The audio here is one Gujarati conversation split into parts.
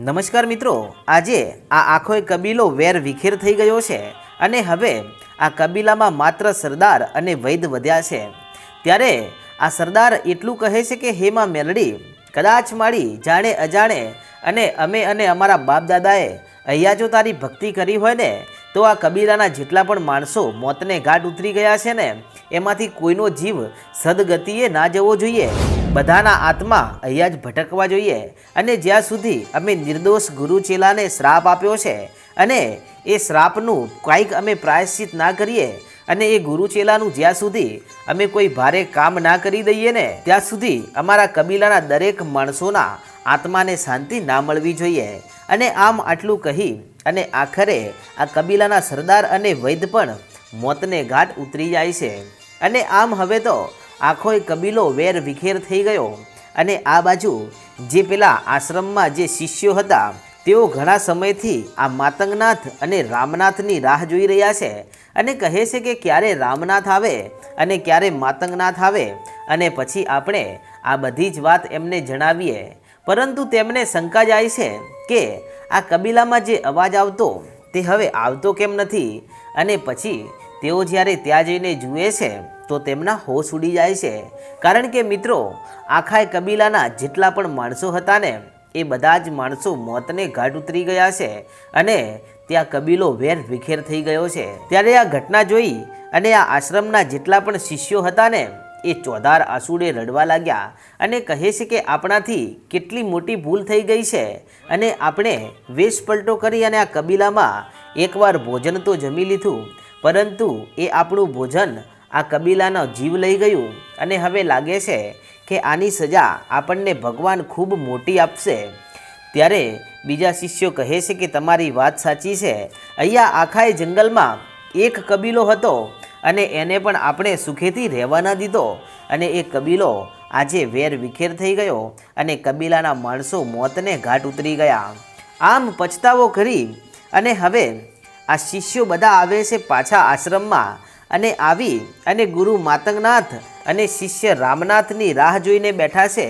નમસ્કાર મિત્રો, આજે આ આખો કબીલો વેર વિખેર થઈ ગયો છે અને હવે આ કબીલામાં માત્ર સરદાર અને વૈદ વધ્યા છે. ત્યારે આ સરદાર એટલું કહે છે કે હેમા મેલડી, કદાચ માળી જાણે અજાણે અને અમે અને અમારા બાપ દાદાએ અહીંયા જો તારી ભક્તિ કરી હોય ને, તો આ કબીલાના જેટલા પણ માણસો મોતને ઘાટ ઉતરી ગયા છે ને એમાંથી કોઈનો જીવ સદગતિએ ના જવો જોઈએ. બધાના આત્મા અહીંયા જ ભટકવા જોઈએ. અને જ્યાં સુધી અમે નિર્દોષ ગુરુ ચેલાને શ્રાપ આપ્યો છે અને એ શ્રાપનું કાંઈક અમે પ્રાયશ્ચિત ના કરીએ અને એ ગુરુ ચેલાનું જ્યાં સુધી અમે કોઈ ભારે કામ ના કરી દઈએ ને, ત્યાં સુધી અમારા કબીલાના દરેક માણસોના આત્માને શાંતિ ના મળવી જોઈએ. અને આમ આટલું કહી અને આખરે આ કબીલાના સરદાર અને વૈદ પણ મોતને ઘાટ ઉતરી જાય છે. અને આમ હવે તો આખો એ કબીલો વેર વિખેર થઈ ગયો. અને આ બાજુ જે પેલા આશ્રમમાં જે શિષ્યો હતા, તેઓ ઘણા સમયથી આ માતંગનાથ અને રામનાથની રાહ જોઈ રહ્યા છે અને કહે છે કે ક્યારે રામનાથ આવે અને ક્યારે માતંગનાથ આવે અને પછી આપણે આ બધી જ વાત એમને જણાવીએ. પરંતુ તેમને શંકા જાય છે કે આ કબીલામાં જે અવાજ આવતો તે હવે આવતો કેમ નથી અને પછી તેઓ જ્યારે ત્યાં જઈને જુએ છે, તો તેમના હોશ ઉડી જાય છે. કારણ કે મિત્રો, આખા કબીલાના જેટલા પણ માણસો હતા ને, એ બધા જ માણસો મોતને ઘાટ ઉતરી ગયા છે અને ત્યાં કબીલો વેર વિખેર થઈ ગયો છે. ત્યારે આ ઘટના જોઈ અને આ આશ્રમના જેટલા પણ શિષ્યો હતા ને, એ ચોધાર આંસુડે રડવા લાગ્યા અને કહે છે કે આપણાથી કેટલી મોટી ભૂલ થઈ ગઈ છે અને આપણે વેશ પલટો કરી અને આ કબીલામાં એકવાર ભોજન તો જમી લીધું. પરંતુ એ આપણું ભોજન આ કબીલાનો જીવ લઈ ગયું અને હવે લાગે છે કે આની સજા આપણને ભગવાન ખૂબ મોટી આપશે. ત્યારે બીજા શિષ્યો કહે છે કે તમારી વાત સાચી છે. અહીંયા આખાએ જંગલમાં એક કબીલો હતો અને એને પણ આપણે સુખેથી રહેવા ન દીધો. અને એ કબીલો આજે વેર વિખેર થઈ ગયો અને કબીલાના માણસો મોતને ઘાટ ઉતરી ગયા. આમ પછતાવો કરી અને હવે આ શિષ્યો બધા આવે છે પાછા આશ્રમમાં અને આવી અને ગુરુ માતંગનાથ અને શિષ્ય રામનાથની રાહ જોઈને બેઠા છે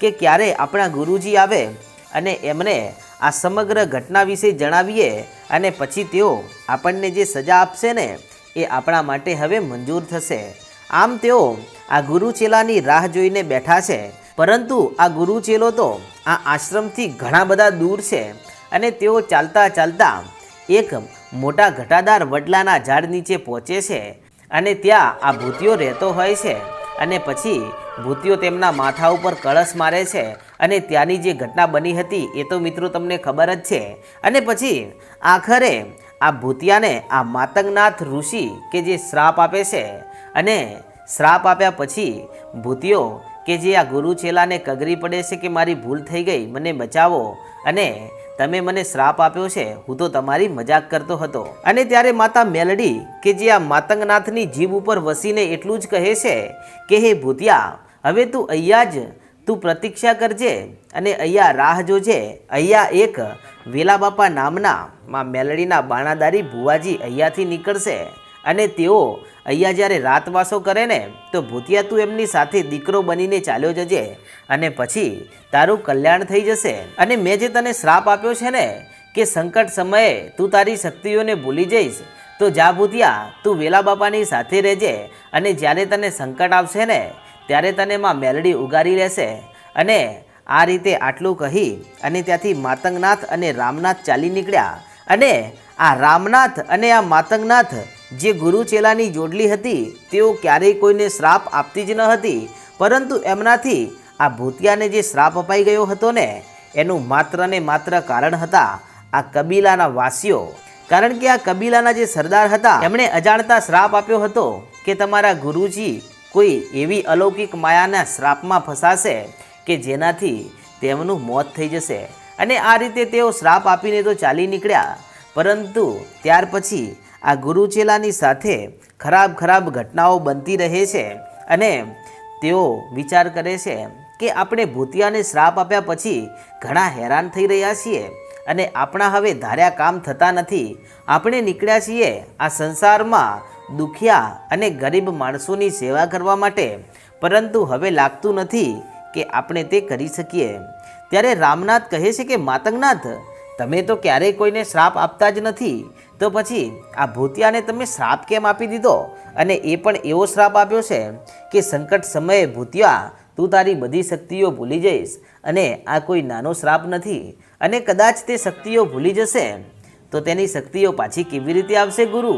કે ક્યારે આપણા ગુરુજી આવે અને એમને આ સમગ્ર ઘટના વિશે જણાવીએ અને પછી તેઓ આપણને જે સજા આપશે ને એ આપણા માટે હવે મંજૂર થશે. આમ તેઓ આ ગુરુ ચેલાની રાહ જોઈને બેઠા છે. પરંતુ આ ગુરુ ચેલો તો આ આશ્રમથી ઘણા બધા દૂર છે અને તેઓ ચાલતા ચાલતા એક મોટા ઘટાદાર વડલાના ઝાડ નીચે પહોંચે છે અને ત્યાં આ ભૂતિયો રહેતો હોય છે અને પછી ભૂતિયો તેમના માથા ઉપર કળશ મારે છે અને ત્યાંની જે ઘટના બની હતી એ તો મિત્રો તમને ખબર જ છે. અને પછી આખરે આ ભૂતિયાને આ માતંગનાથ ઋષિ કે જે શ્રાપ આપે છે અને શ્રાપ આપ્યા પછી ભૂતિયો કે જે આ ગુરુ ચેલાને કગરી પડે છે કે મારી ભૂલ થઈ ગઈ, મને બચાવો અને તમે મને શ્રાપ આપ્યો છે, હું તો તમારી મજાક કરતો હતો. અને ત્યારે માતા મેલડી કે જે આ માતંગનાથની જીભ ઉપર વસીને એટલું જ કહે છે કે, હે ભૂતિયા, હવે તું અહીંયા જ, તું પ્રતીક્ષા કરજે અને અહીંયા રાહ જોજે. અહીંયા એક વેલા બાપા નામના માં મેલડીના બાણાદારી ભુવાજી અહીંયાથી નીકળશે. અને તેઓ અહીંયા જ્યારે રાતવાસો કરે ને, તો ભૂતિયા તું એમની સાથે દીકરો બનીને ચાલ્યો જજે અને પછી તારું કલ્યાણ થઈ જશે. અને મેં જે તને શ્રાપ આપ્યો છે ને, કે સંકટ સમયે તું તારી શક્તિઓને ભૂલી જઈશ, તો જા ભૂતિયા, તું વેલા બાપાની સાથે રહેજે અને જ્યારે તને સંકટ આવશે ને, ત્યારે તને માં મેલડી ઉગારી લેશે. અને આ રીતે આટલું કહી અને ત્યાંથી માતંગનાથ અને રામનાથ ચાલી નીકળ્યા. અને આ રામનાથ અને આ માતંગનાથ જે ગુરુ ચેલાની જોડલી હતી, તેઓ ક્યારેય કોઈને શ્રાપ આપતી જ ન હતી, પરંતુ એમનાથી આ ભૂતિયાને જે શ્રાપ અપાઈ ગયો હતો ને, એનું માત્ર ને માત્ર કારણ હતા આ કબીલાના વાસીઓ. કારણ કે આ કબીલાના જે સરદાર હતા, એમણે અજાણતા શ્રાપ આપ્યો હતો કે તમારા ગુરુજી કોઈ એવી અલૌકિક માયાના શ્રાપમાં ફસાશે કે જેનાથી તેમનું મોત થઈ જશે. અને આ રીતે તેઓ શ્રાપ આપીને તો ચાલી નીકળ્યા, પરંતુ ત્યાર પછી આ ગુરુચેલાની સાથે ખરાબ ખરાબ ઘટનાઓ બનતી રહે છે અને તેઓ વિચાર કરે છે કે આપણે ભૂતિયાને શ્રાપ આપ્યા પછી ઘણા હેરાન થઈ રહ્યા છીએ અને આપણા હવે ધાર્યા કામ થતા નથી. આપણે નીકળ્યા છીએ આ સંસારમાં દુખિયા અને ગરીબ માણસોની સેવા કરવા માટે. પરંતુ હવે લાગતું નથી કે આપણે તે કરી શકીએ. ત્યારે રામનાથ કહે છે કે, માતંગનાથ, તમે તો ક્યારેય કોઈને શ્રાપ આપતા જ નથી. તો પછી આ ભૂતિયાને તમે શ્રાપ કેમ આપી દીધો? અને એ પણ એવો શ્રાપ આપ્યો છે કે સંકટ સમયે ભૂતિયા, તું તારી બધી શક્તિઓ ભૂલી જઈશ અને આ કોઈ નાનો શ્રાપ નથી અને કદાચ તે શક્તિઓ ભૂલી જશે, તો તેની શક્તિઓ પાછી કેવી રીતે આવશે ગુરુ?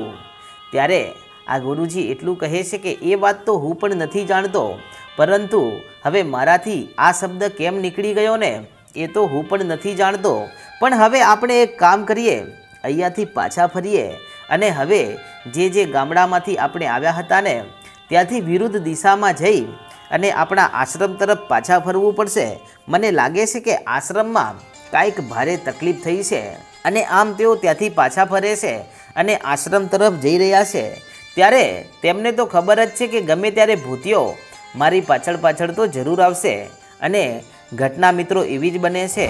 ત્યારે આ ગુરુજી એટલું કહે છે કે એ વાત તો હું પણ નથી જાણતો, પરંતુ હવે મારાથી આ શબ્દ કેમ નીકળી ગયો ને એ તો હું પણ નથી જાણતો. પણ હવે આપણે એક કામ કરીએ. અહીંયાથી પાછા ફરીએ અને હવે જે જે ગામડામાંથી આપણે આવ્યા હતા ને, ત્યાંથી વિરુદ્ધ દિશામાં જઈ અને આપણા આશ્રમ તરફ પાછા ફરવું પડશે. મને લાગે છે કે આશ્રમમાં કાંઈક ભારે તકલીફ થઈ છે અને આમ તેઓ ત્યાંથી પાછા ફરે છે અને આશ્રમ તરફ જઈ રહ્યા છે. ત્યારે તેમને તો ખબર જ છે કે ગમે ત્યારે ભૂતિયો મારી પાછળ પાછળ તો જરૂર આવશે અને ઘટના મિત્રો એવી જ બને છે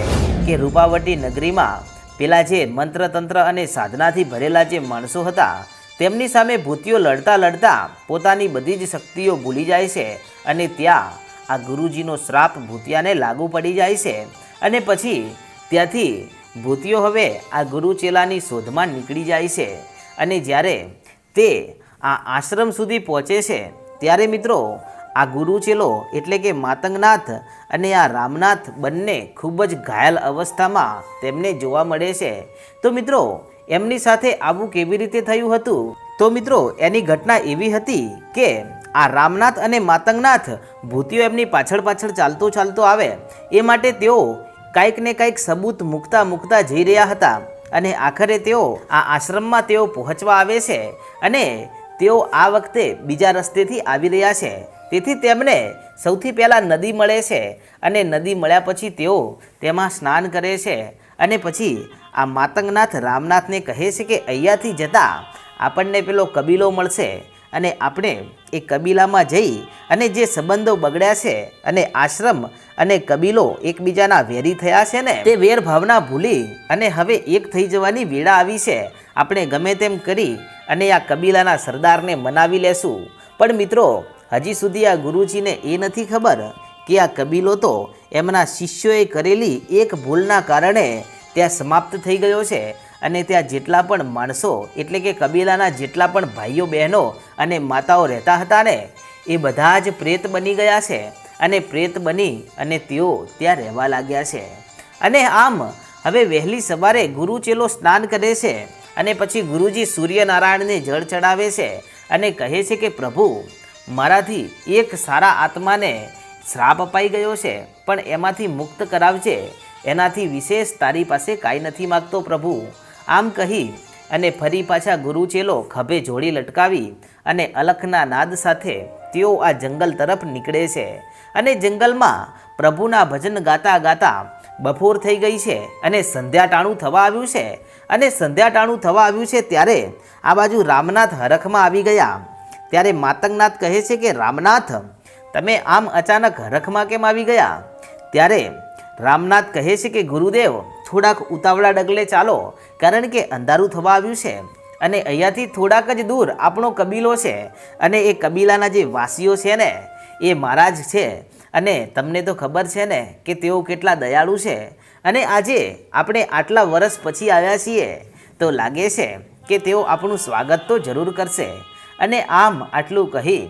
કે રૂપાવટી નગરીમાં પેલા જે મંત્ર તંત્ર અને સાધનાથી ભરેલા જે માણસો હતા, તેમની સામે ભૂતિઓ લડતા લડતા પોતાની બધી જ શક્તિઓ ભૂલી જાય છે અને ત્યાં આ ગુરુજીનો શ્રાપ ભૂતિયાને લાગુ પડી જાય છે. અને પછી ત્યાંથી ભૂતિઓ હવે આ ગુરુ ચેલાની શોધમાં નીકળી જાય છે. અને જ્યારે તે આ આશ્રમ સુધી પહોંચે છે, ત્યારે મિત્રો આ ગુરુ ચેલો એટલે કે માતંગનાથ અને આ રામનાથ બંને ખૂબ જ ઘાયલ અવસ્થામાં તેમને જોવા મળે છે. તો મિત્રો, એમની સાથે આવું કેવી રીતે થયું હતું? તો મિત્રો, એની ઘટના એવી હતી કે આ રામનાથ અને માતંગનાથ ભૂતિઓ એમની પાછળ પાછળ ચાલતો ચાલતો આવે. એ માટે તેઓ કાંઈક ને કાંઈક સબૂત મૂકતા મૂકતા જઈ રહ્યા હતા અને આખરે તેઓ આ આશ્રમમાં તેઓ પહોંચવા આવે છે અને તેઓ આ વખતે બીજા રસ્તેથી આવી રહ્યા છે. તેથી તેમને સૌથી પહેલાં નદી મળે છે અને નદી મળ્યા પછી તેઓ તેમાં સ્નાન કરે છે અને પછી આ માતંગનાથ રામનાથને કહે છે કે અહીંયાથી જતાં આપણને પેલો કબીલો મળશે અને આપણે એ કબીલામાં જઈ અને જે સંબંધો બગડ્યા છે અને આશ્રમ અને કબીલો એકબીજાના વેરી થયા છે ને, તે વેર ભાવના ભૂલી અને હવે એક થઈ જવાની વેળા આવી છે. આપણે ગમે તેમ કરી અને આ કબીલાના સરદારને મનાવી લેશું. પણ મિત્રો હજી સુધી આ ગુરુજીને એ નથી ખબર કે આ કબીલો તો એમના શિષ્યોએ કરેલી એક ભૂલના કારણે ત્યાં સમાપ્ત થઈ ગયો છે અને ત્યાં જેટલા પણ માણસો, એટલે કે કબીલાના જેટલા પણ ભાઈઓ, બહેનો અને માતાઓ રહેતા હતા ને, એ બધા જ પ્રેત બની ગયા છે અને પ્રેત બની અને તેઓ ત્યાં રહેવા લાગ્યા છે. અને આમ, હવે વહેલી સવારે ગુરુ ચેલો સ્નાન કરે છે અને પછી ગુરુજી સૂર્યનારાયણને જળ ચડાવે છે અને કહે છે કે, પ્રભુ મારાથી એક સારા આત્માને શ્રાપ અપાઈ ગયો છે, પણ એમાંથી મુક્ત કરાવજે. એનાથી વિશેષ તારી પાસે કાંઈ નથી માગતો પ્રભુ. આમ કહી અને ફરી પાછા ગુરુ ચેલો ખભે જોડી લટકાવી અને અલખના નાદ સાથે તેઓ આ જંગલ તરફ નીકળે છે. અને જંગલમાં પ્રભુના ભજન ગાતા ગાતા બપોર થઈ ગઈ છે અને સંધ્યા ટાણું થવા આવ્યું છે. અને સંધ્યા ટાણું થવા આવ્યું છે ત્યારે આ બાજુ રામનાથ હરખમાં આવી ગયા. ત્યારે માતંગનાથ કહે છે કે, રામનાથ, તમે આમ અચાનક રખમાં કેમ આવી ગયા? ત્યારે રામનાથ કહે છે કે, ગુરુદેવ, થોડાક ઉતાવળા ડગલે ચાલો, કારણ કે અંધારું થવા આવ્યું છે અને અહીંયાથી થોડાક જ દૂર આપણો કબીલો છે અને એ કબીલાના જે વાસીઓ છે ને, એ મારા જ છે. અને તમને તો ખબર છે ને કે તેઓ કેટલા દયાળુ છે. અને આજે આપણે આટલા વર્ષ પછી આવ્યા છીએ, તો લાગે છે કે તેઓ આપણું સ્વાગત તો જરૂર કરશે. અને આમ આટલું કહી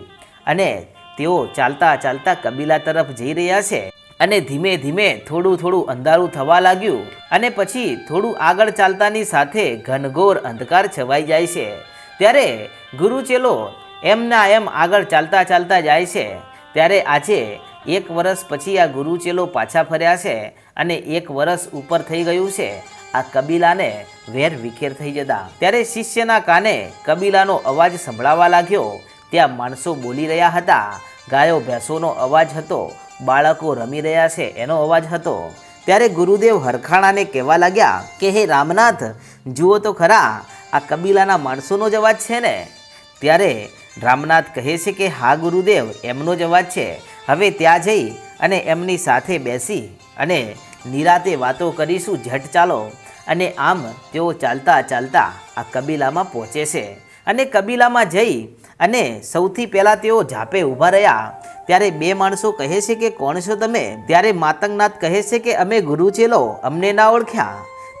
અને તેઓ ચાલતા ચાલતા કબીલા તરફ જઈ રહ્યા છે. અને ધીમે ધીમે થોડું થોડું અંધારું થવા લાગ્યું અને પછી થોડું આગળ ચાલતાની સાથે ઘનઘોર અંધકાર છવાઈ જાય છે. ત્યારે ગુરુ ચેલો એમના એમ આગળ ચાલતા ચાલતા જાય છે. ત્યારે આજે એક વર્ષ પછી આ ગુરુ ચેલો પાછા ફર્યા છે અને એક વર્ષ ઉપર થઈ ગયું છે. આ કબીલાને વેર વિખેર થઈ જતા. ત્યારે શિષ્યના કાને કબીલાનો અવાજ સંભળાવા લાગ્યો. ત્યાં માણસો બોલી રહ્યા હતા. ગાયો ભેંસોનો અવાજ હતો. બાળકો રમી રહ્યા છે એનો અવાજ હતો. ત્યારે ગુરુદેવ હરખાણાને કહેવા લાગ્યા કે, હે રામનાથ, જુઓ તો ખરા, આ કબીલાના માણસોનો જ અવાજ છે ને? ત્યારે રામનાથ કહે છે કે, હા ગુરુદેવ, એમનો જ અવાજ છે. હવે ત્યાં જઈ અને એમની સાથે બેસી અને નિરાતે વાતો કરીશું. ઝટ ચાલો. અને આમ તેઓ ચાલતા ચાલતા આ કબીલામાં પહોંચે છે. અને કબીલામાં જઈ અને સૌથી પહેલાં તેઓ ઝાપે ઊભા રહ્યા. ત્યારે બે માણસો કહે છે કે, કોણ છો તમે? ત્યારે માતંગનાથ કહે છે કે, અમે ગુરુ ચેલો અમને ના ઓળખ્યા.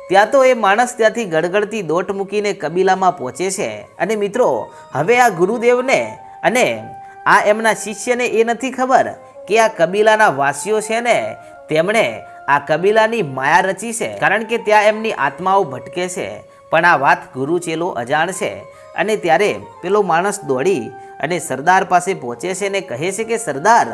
ત્યાં તો એ માણસ ત્યાંથી ગડગડતી દોટ મૂકીને કબીલામાં પહોંચે છે. અને મિત્રો, હવે આ ગુરુદેવને અને આ એમના શિષ્યને એ નથી ખબર કે આ કબીલાના વાસીઓ છે ને? તેમણે આ કબીલાની માયા રચી છે. કારણ કે ત્યાં એમની આત્માઓ ભટકે છે. પણ આ વાત ગુરુ ચેલો અજાણ છે. અને ત્યારે પેલો માણસ દોડી અને સરદાર પાસે પહોંચે છે ને કહે છે કે, સરદાર,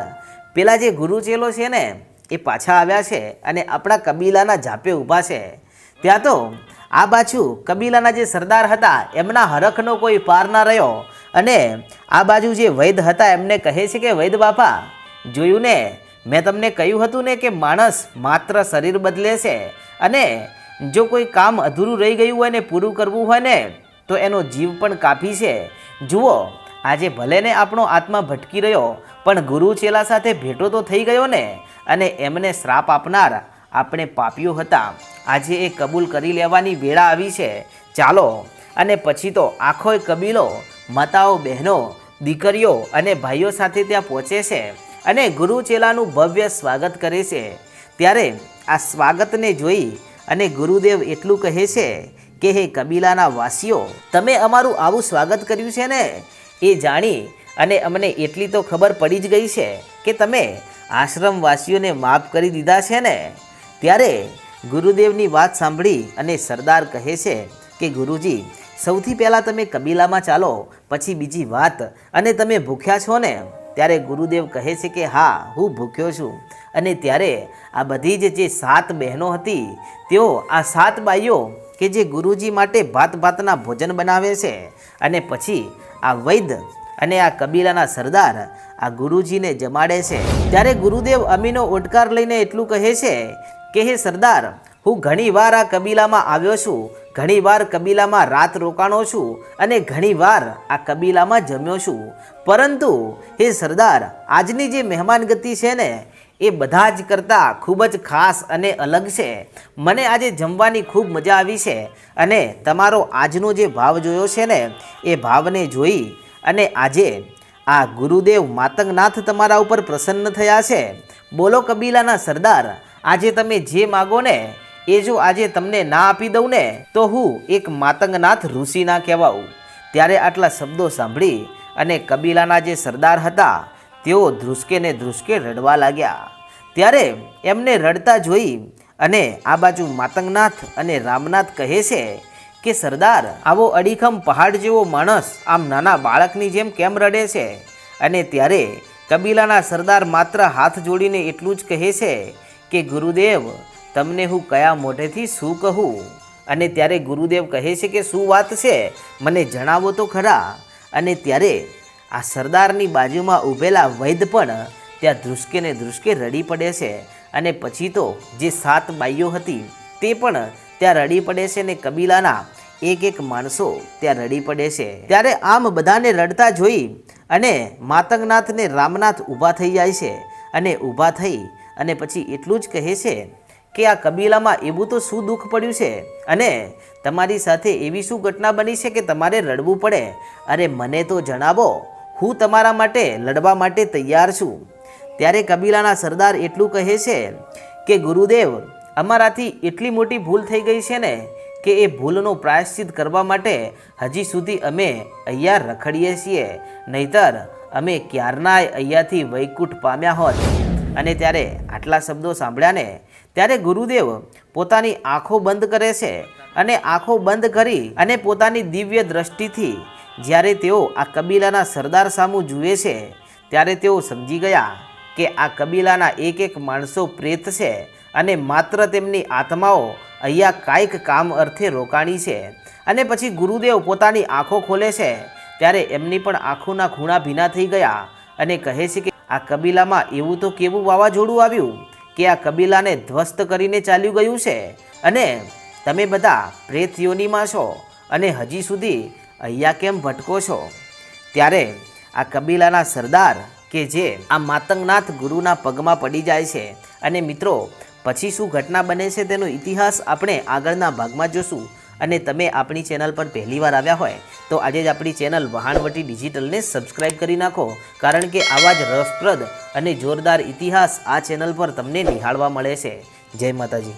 પેલા જે ગુરુ ચેલો છે ને, એ પાછા આવ્યા છે અને આપણા કબીલાના જાપે ઊભા છે. ત્યાં તો આ બાજુ કબીલાના જે સરદાર હતા, એમના હરખનો કોઈ પાર ના રહ્યો. અને આ બાજુ જે વૈદ હતા, એમને કહે છે કે, વૈદ બાપા, જોયું ને મેં તમને કહ્યું હતું ને કે માણસ માત્ર શરીર બદલે છે અને જો કોઈ કામ અધૂરું રહી ગયું હોય ને પૂરું કરવું હોય ને, તો એનો જીવ પણ કાપી છે. જુઓ, આજે ભલે ને આપણો આત્મા ભટકી રહ્યો, પણ ગુરુ ચેલા સાથે ભેટો તો થઈ ગયો ને, અને એમને શ્રાપ આપનાર આપણે પાપીઓ હતા. આજે એ કબૂલ કરી લેવાની વેળા આવી છે. ચાલો, અને પછી તો આખો કબીલો, માતાઓ બહેનો, દીકરીઓ અને ભાઈઓ સાથે ત્યાં પહોંચે છે. અને ગુરુ ચેલાનું ભવ્ય સ્વાગત કરે છે. ત્યારે આ સ્વાગતને જોઈ અને ગુરુદેવ એટલું કહે છે કે, હે કબીલાના વાસીઓ, તમે અમારું આવું સ્વાગત કર્યું છે ને? એ જાણી અને અમને એટલી તો ખબર પડી જ ગઈ છે કે તમે આશ્રમવાસીઓને માફ કરી દીધા છે ને? ત્યારે ગુરુદેવની વાત સાંભળી અને સરદાર કહે છે કે, ગુરુજી, સૌથી પહેલાં તમે કબીલામાં ચાલો, પછી બીજી વાત, અને તમે ભૂખ્યા છો ને? ત્યારે ગુરુદેવ કહે છે કે, હા, હું ભૂખ્યો છું. અને ત્યારે આ બધી જ જે સાત બહેનો હતી, તેઓ આ સાત બાઈઓ કે જે ગુરુજી માટે ભાત ભાતના ભોજન બનાવે છે અને પછી આ વૈદ્ય અને આ કબીલાના સરદાર આ ગુરુજીને જમાડે છે. ત્યારે ગુરુદેવ અમીનો ઓટકાર લઈને એટલું કહે છે કે, હે સરદાર, હું ઘણીવાર આ કબીલામાં આવ્યો છું, ઘણીવાર કબીલામાં રાત રોકાણો છું અને ઘણીવાર આ કબીલામાં જમ્યો છું. પરંતુ હે સરદાર, આજની જે મહેમાન ગતિ છે ને, એ બધા જ કરતાં ખૂબ જ ખાસ અને અલગ છે. મને આજે જમવાની ખૂબ મજા આવી છે અને તમારો આજનો જે ભાવ જોયો છે ને, એ ભાવને જોઈ અને આજે આ ગુરુદેવ માતંગનાથ તમારા ઉપર પ્રસન્ન થયા છે. બોલો કબીલાના સરદાર, આજે તમે જે માગો ને, એ જો આજે તમને ના આપી દઉં ને, તો હું એક માતંગનાથ ઋષિના કહેવાઉં. ત્યારે આટલા શબ્દો સાંભળી અને કબીલાના જે સરદાર હતા, તેઓ ધ્રુસકે ને ધ્રુસકે રડવા લાગ્યા. ત્યારે એમને રડતા જોઈ અને આ બાજુ માતંગનાથ અને રામનાથ કહે છે કે, સરદાર, આવો અડીખમ પહાડ જેવો માણસ આમ નાના બાળકની જેમ કેમ રડે છે? અને ત્યારે કબીલાના સરદાર માત્ર હાથ જોડીને એટલું જ કહે છે કે, ગુરુદેવ, તમને હું કયા મોઢેથી શું કહું? અને ત્યારે ગુરુદેવ કહે છે કે, શું વાત છે? મને જણાવો તો ખરા. અને ત્યારે આ સરદારની બાજુમાં ઊભેલા વૈદ પણ ત્યાં ધ્રુસકે ધ્રુસકે રડી પડે છે. અને પછી તો જે સાત બાઈઓ હતી તે પણ ત્યાં રડી પડે છે ને કબીલાના એક એક માણસો ત્યાં રડી પડે છે. ત્યારે આમ બધાને રડતા જોઈ અને માતંગનાથ ને રામનાથ ઊભા થઈ જાય છે. અને ઊભા થઈ અને પછી એટલું જ કહે છે કે આ કબીલામાં એવું તો શું દુઃખ પડ્યું છે? અને તમારી સાથે એવી શું ઘટના બની છે કે તમારે રડવું પડે? અરે મને તો જણાવો, હું તમારા માટે લડવા માટે તૈયાર છું. ત્યારે કબીલાના સરદાર એટલું કહે છે કે, ગુરુદેવ, અમારાથી એટલી મોટી ભૂલ થઈ ગઈ છે ને કે એ ભૂલનો પ્રાયશ્ચિત કરવા માટે હજી સુધી અમે અહીંયા રખડીએ છીએ. નહીતર અમે ક્યારનાય અહીંયાથી વૈકુંઠ પામ્યા હોત. અને ત્યારે આટલા શબ્દો સાંભળ્યા ને ત્યારે ગુરુદેવ પોતાની આંખો બંધ કરે છે અને આંખો બંધ કરી અને પોતાની દિવ્ય દ્રષ્ટિથી જ્યારે તેઓ આ કબીલાના સરદાર સામું જુએ છે, ત્યારે તેઓ સમજી ગયા કે આ કબીલાના એક એક માણસો પ્રેત છે અને માત્ર તેમની આત્માઓ અહીંયા કાંઈક કામ અર્થે રોકાણી છે. અને પછી ગુરુદેવ પોતાની આંખો ખોલે છે, ત્યારે એમની પણ આંખોના ખૂણા ભીના થઈ ગયા અને કહે છે કે આ કબીલામાં એવું તો કેવું વાવાઝોડું આવ્યું? કે આ કબીલાને ધ્વસ્ત કરીને ચાલ્યું ગયું છે? અને તમે બધા પ્રેત યોનીમાં છો અને હજી સુધી અહીંયા કેમ ભટકો છો? ત્યારે આ કબીલાના સરદાર કે જે આ માતંગનાથ ગુરુના પગમાં પડી જાય છે. અને મિત્રો, પછી શું ઘટના બને છે તેનો ઇતિહાસ આપણે આગળના ભાગમાં જોશું. અને તમે આપણી ચેનલ પર પહેલીવાર આવ્યા હોય, તો આજે જ આપણી ચેનલ વહાણવટી ડિજિટલને સબસ્ક્રાઇબ કરી નાખો, કારણ કે આવા જ રસપ્રદ અને જોરદાર ઇતિહાસ આ ચેનલ પર તમને નિહાળવા મળે છે. જય માતાજી.